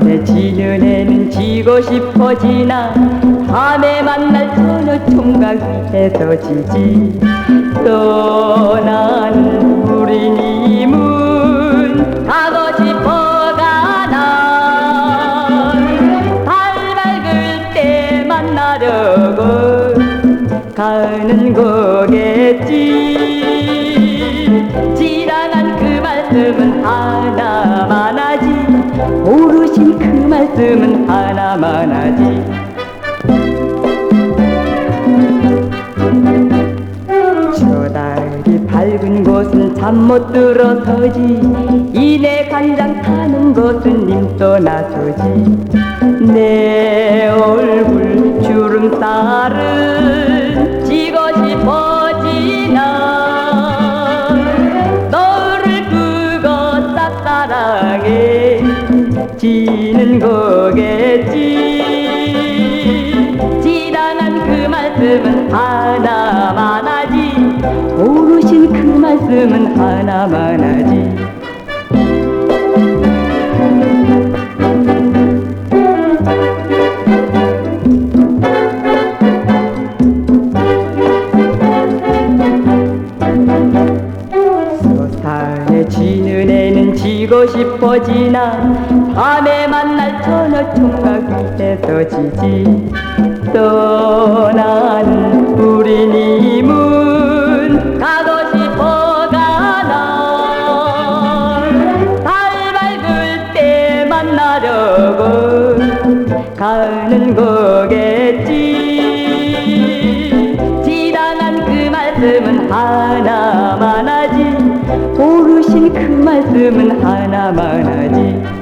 오늘의 지은에는 지고 싶어지나 밤에 만날 저녀 총각 위에서 지지. 떠난 우리님은 가고 싶어가나 달 밝을 때 만나려고 가는 거겠지. 지나간 그 말씀은 하나만 하지. 모르 신그 말씀은 하나만 하지. 저 달이 밝은 곳은 잠 못 들어서지. 이내 간장 타는 곳은 님 떠나서지. 내 얼굴 주름살은 지고 싶어지나. 너를 그거 싹 사랑해 지는 거겠지. 지당한 그 말씀은 하나만 하지. 오르신 그 말씀은 하나만 하지 지고 싶어지나 밤에 만날 저녁 총각 위에서 지지. 떠나는 우리 님은 가고 싶어가 난달 밝을 때 만나려고 가는 거겠지. 지당한 그 말씀은 하나 그 말씀은 하나만 하지